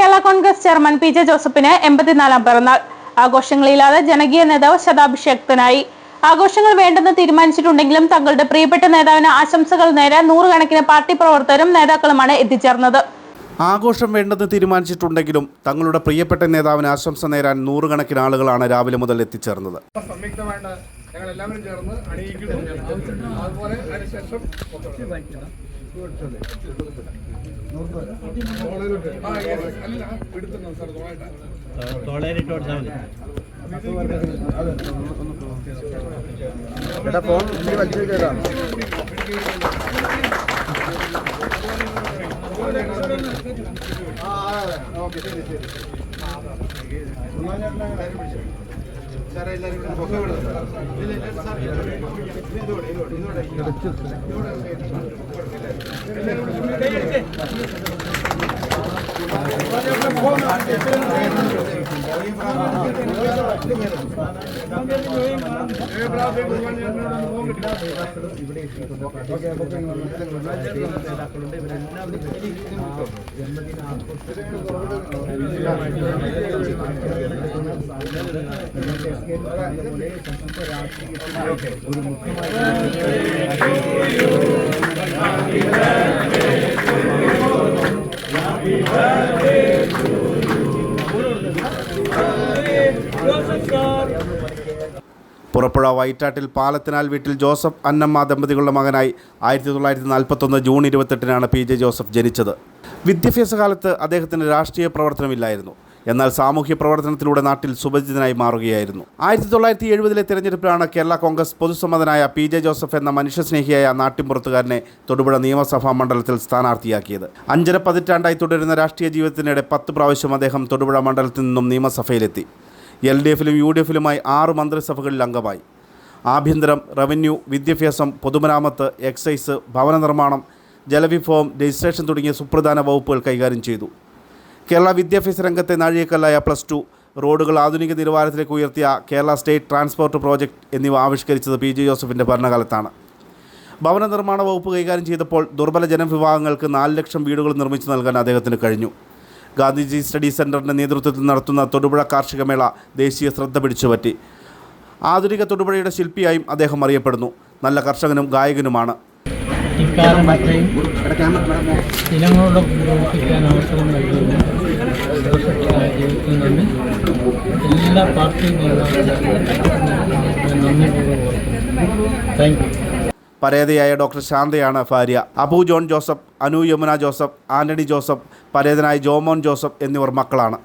Kerala Congress chairman P J ജോസഫിന് എൺപത്തിനാലാം പിറന്നാൾ. ആഘോഷങ്ങളില്ലാതെ ജനകീയ നേതാവ് ശതാഭിഷേക്തനായി. ആഘോഷങ്ങൾ വേണ്ടെന്ന് തീരുമാനിച്ചിട്ടുണ്ടെങ്കിലും തങ്ങളുടെ പ്രിയപ്പെട്ട നേതാവിന് ആശംസകൾ നേരാൻ നൂറുകണക്കിന് പാർട്ടി പ്രവർത്തകരും നേതാക്കളുമാണ് എത്തിച്ചേർന്നത്. ആഘോഷം വേണ്ടെന്ന് തീരുമാനിച്ചിട്ടുണ്ടെങ്കിലും തങ്ങളുടെ പ്രിയപ്പെട്ട നേതാവിന് ആശംസ നേരാൻ നൂറുകണക്കിന് ആളുകളാണ് രാവിലെ മുതൽ എത്തിച്ചേർന്നത്. സംയുക്തമായിട്ട് ഞങ്ങൾ എല്ലാവരും ചേർന്ന് അണിയിക്കുന്നു അതുപോലെ അതിനുശേഷം തോളേലിട്ട് കൊടുത്താൽ മതി എടാ ഫോൺ നീ വലിച്ചു കയറാം ഓക്കെ ശരി ശരി. ಸರ್ ಎಲ್ಲರೂ ആ, yes. അല്ല, എടുത്തുണ്ടോ സാർ സുഖമായിട്ട് തോളേലിട്ട് കൊടുത്താൽ മതി പുറപ്പുഴ വൈറ്റാട്ടിൽ പാലത്തിനാൽ വീട്ടിൽ ജോസഫ് അന്നമ്മ ദമ്പതികളുടെ മകനായി ആയിരത്തി തൊള്ളായിരത്തി നാൽപ്പത്തൊന്ന് ജൂൺ ഇരുപത്തെട്ടിനാണ് പി ജെ ജോസഫ് ജനിച്ചത്. വിദ്യാഭ്യാസ കാലത്ത് അദ്ദേഹത്തിന് രാഷ്ട്രീയ പ്രവർത്തനമില്ലായിരുന്നു. എന്നാൽ സാമൂഹ്യ പ്രവർത്തനത്തിലൂടെ നാട്ടിൽ സുപരിചിതനായി മാറുകയായിരുന്നു. ആയിരത്തി തൊള്ളായിരത്തി എഴുപതിലെ തിരഞ്ഞെടുപ്പിലാണ് കേരള കോൺഗ്രസ് പൊതുസമ്മതനായ പി ജെ ജോസഫ് എന്ന മനുഷ്യസ്നേഹിയായ നാട്ടിൻപുറത്തുകാരനെ തൊടുപുഴ നിയമസഭാ മണ്ഡലത്തിൽ സ്ഥാനാർത്ഥിയാക്കിയത്. അഞ്ചര പതിറ്റാണ്ടായി തുടരുന്ന രാഷ്ട്രീയ ജീവിതത്തിനിടെ പത്ത് പ്രാവശ്യം അദ്ദേഹം തൊടുപുഴ മണ്ഡലത്തിൽ നിന്നും നിയമസഭയിലെത്തി. എൽ ഡി എഫിലും യു ഡി എഫിലുമായി ആറ് മന്ത്രിസഭകളിൽ അംഗമായി. ആഭ്യന്തരം റവന്യൂ വിദ്യാഭ്യാസം പൊതുമരാമത്ത് എക്സൈസ് ഭവന നിർമ്മാണം ജലവിഭവം രജിസ്ട്രേഷൻ തുടങ്ങിയ സുപ്രധാന വകുപ്പുകൾ കൈകാര്യം ചെയ്തു. കേരള വിദ്യാഭ്യാസ രംഗത്തെ നാഴികക്കല്ലായ പ്ലസ് ടു റോഡുകൾ ആധുനിക നിലവാരത്തിലേക്ക് ഉയർത്തിയ കേരള സ്റ്റേറ്റ് ട്രാൻസ്പോർട്ട് പ്രോജക്റ്റ് എന്നിവ ആവിഷ്കരിച്ചത് പി ജെ ജോസഫിന്റെ ഭരണകാലത്താണ്. ഭവന നിർമ്മാണ വകുപ്പ് കൈകാര്യം ചെയ്തപ്പോൾ ദുർബല ജനവിഭാഗങ്ങൾക്ക് നാല് ലക്ഷം വീടുകൾ നിർമ്മിച്ചു നൽകാൻ അദ്ദേഹത്തിന് കഴിഞ്ഞു. ഗാന്ധിജി സ്റ്റഡി സെന്ററിന്റെ നേതൃത്വത്തിൽ നടത്തുന്ന തൊടുപുഴ കാർഷിക മേള ദേശീയ ശ്രദ്ധ പിടിച്ചുപറ്റി. ആധുനിക തൊടുപുഴയുടെ ശില്പിയായും അദ്ദേഹം അറിയപ്പെടുന്നു. നല്ല കർഷകനും ഗായകനുമാണ്. അവസരം എല്ലാ പാർട്ടി നന്ദിപൂർവം താങ്ക് യു. പരേതയായ ഡോക്ടർ ശാന്തയാണ് ഭാര്യ. Abu John Joseph Anu Yamuna Joseph Antony Joseph പരേതനായ ജോമോൻ ജോസഫ് എന്നിവർ മക്കളാണ്.